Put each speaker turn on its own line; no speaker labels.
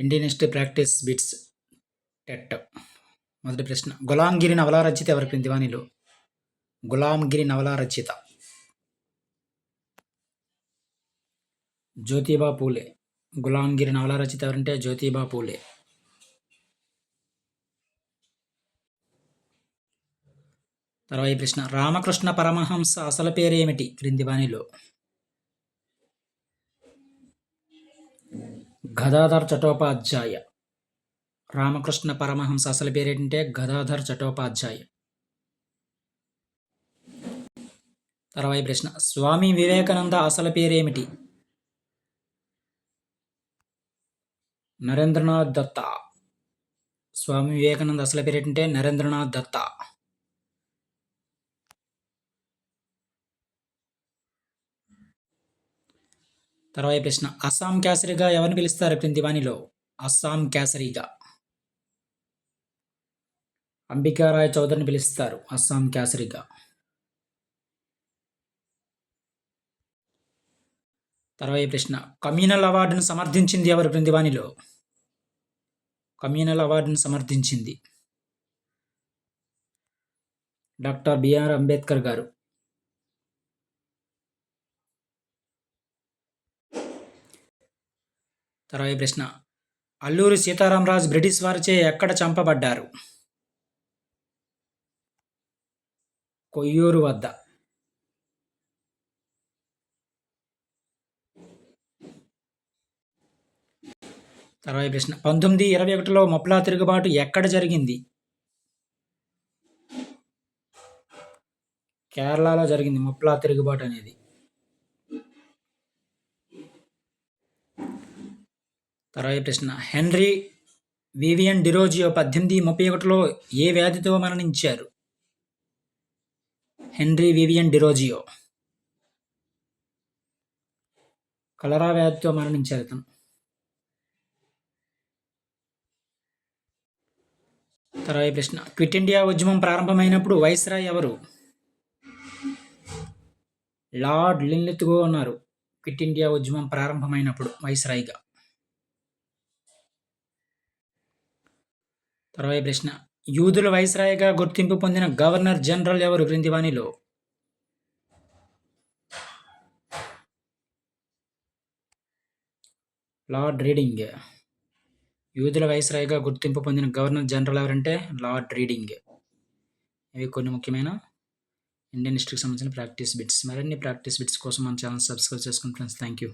Indian history practice bits TET మొదటి ప్రశ్న. గులాంగిరి నవల రచిత ఎవరి క్రింది గులాంగిరి నవల రచిత జ్యోతిబా పూలే. గులాంగిరి నవల రచిత ఎవరంటే జ్యోతిబా పూలే. తర్వాత ప్రశ్న. రామకృష్ణ పరమహంస అసలు పేరేమిటి? క్రింది వాణిలో గదాధర్ చటోపాధ్యాయ. రామకృష్ణ పరమహంస అసలు పేరేంటంటే గదాధర్ చటోపాధ్యాయ. తర్వాత ప్రశ్న. స్వామి వివేకానంద అసలు పేరేమిటి? నరేంద్రనాథ్ దత్త. స్వామి వివేకానంద అసలు పేరేంటంటే నరేంద్రనాథ్ దత్త. తర్వాత ప్రశ్న అస్సాం కేసరిగా ఎవరిని పిలుస్తారు? ప్రింతివాణిలో అస్సాం కేసరిగా. అంబికారాయ్ చౌదరిని పిలుస్తారు. అస్సాం కేసరిగా. తర్వాత ప్రశ్న కమ్యూనల్ అవార్డును సమర్థించింది ఎవరు? బృందివాణిలో కమ్యూనల్ అవార్డును సమర్థించింది డాక్టర్ బిఆర్ అంబేద్కర్ గారు. తర్వాత ప్రశ్న. అల్లూరి సీతారామరాజు బ్రిటిష్ వారిచే ఎక్కడ చంపబడ్డారు? కొయ్యూరు వద్ద. తర్వాత ప్రశ్న. పంతొమ్మిది ఇరవై ఒకటిలో మొప్లా తిరుగుబాటు ఎక్కడ జరిగింది? కేరళలో జరిగింది మొప్లా తిరుగుబాటు అనేది. తర్వాత ప్రశ్న. హెన్రీ వివియన్ డిరోజియో పద్దెనిమిది ముప్పై ఒకటిలో ఏ వ్యాధితో మరణించారు? Henry Vivian Derozio. కలరా వ్యాధితో మరణించారు ఇతను తర్వాత ప్రశ్న. క్విట్ ఇండియా ఉద్యమం ప్రారంభమైనప్పుడు వైస్రాయ్ ఎవరు? లార్డ్ లిన్లిత్గో ఉన్నారు క్విట్ ఇండియా ఉద్యమం ప్రారంభమైనప్పుడు వైస్రాయ్గా. తర్వాత ప్రశ్న. యూదుల వైస్రాయిగా గుర్తింపు పొందిన గవర్నర్ జనరల్ ఎవరు? క్రింది వాణిలో లార్డ్ రీడింగ్. యూదుల వైస్రాయిగా గుర్తింపు పొందిన గవర్నర్ జనరల్ ఎవరంటే? Lord Reading. ఇవి కొన్ని ముఖ్యమైన ఇండియన్ హిస్టరీకి సంబంధించిన ప్రాక్టీస్ బిట్స్. మరిన్ని ప్రాక్టీస్ బిట్స్ కోసం మన ఛానల్ సబ్స్క్రైబ్ చేసుకుని ఫ్రెండ్స్ థ్యాంక్ యూ